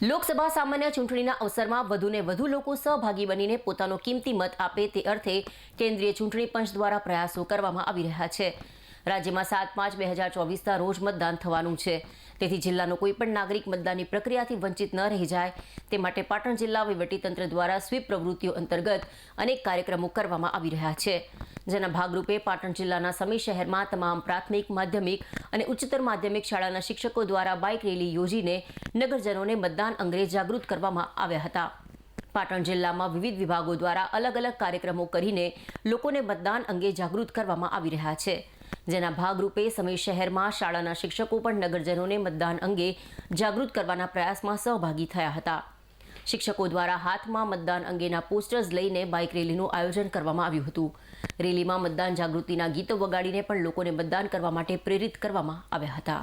લોકસભા સામાન્ય ચૂંટણીના અવસરમાં વધુને વધુ લોકો સહભાગી બનીને પોતાનો કિંમતી મત આપે તે અર્થે કેન્દ્રીય ચૂંટણી પંચ દ્વારા પ્રયાસો કરવામાં આવી રહ્યા છે. રાજ્યમાં સાત પાંચ બે હજાર ચોવીસના રોજ મતદાન થવાનું છે. તેથી જિલ્લાનો કોઈ પણ નાગરિક મતદાનની પ્રક્રિયાથી વંચિત ન રહી જાય. તે માટે પાટણ જિલ્લા વહીવટીતંત્ર દ્વારા સ્વીપ પ્રવૃત્તિઓ અંતર્ગત અનેક કાર્યક્રમો કરવામાં આવી રહ્યા છે. જેના ભાગરૂપે પાટણ જિલ્લાના સમી શહેરમાં તમામ પ્રાથમિક, માધ્યમિક અને ઉચ્ચતર માધ્યમિક શાળાના શિક્ષકો દ્વારા બાઇક રેલી યોજીને નગરજનોને મતદાન અંગે જાગૃત કરવામાં આવ્યા હતા. પાટણ જિલ્લામાં વિવિધ વિભાગો દ્વારા અલગ અલગ કાર્યક્રમો કરીને લોકોને મતદાન અંગે જાગૃત કરવામાં આવી રહ્યા છે. જેના ભાગરૂપે સમય શહેરમાં શાળાના શિક્ષકો પણ નગરજનોને મતદાન અંગે જાગૃત કરવાના પ્રયાસમાં સહભાગી થયા હતા. શિક્ષકો દ્વારા હાથમાં મતદાન અંગેના પોસ્ટર્સ લઈને બાઇક રેલીનું આયોજન કરવામાં આવ્યું હતું. રેલીમાં મતદાન જાગૃતિના ગીતો વગાડીને પણ લોકોને મતદાન કરવા માટે પ્રેરિત કરવામાં આવ્યા હતા.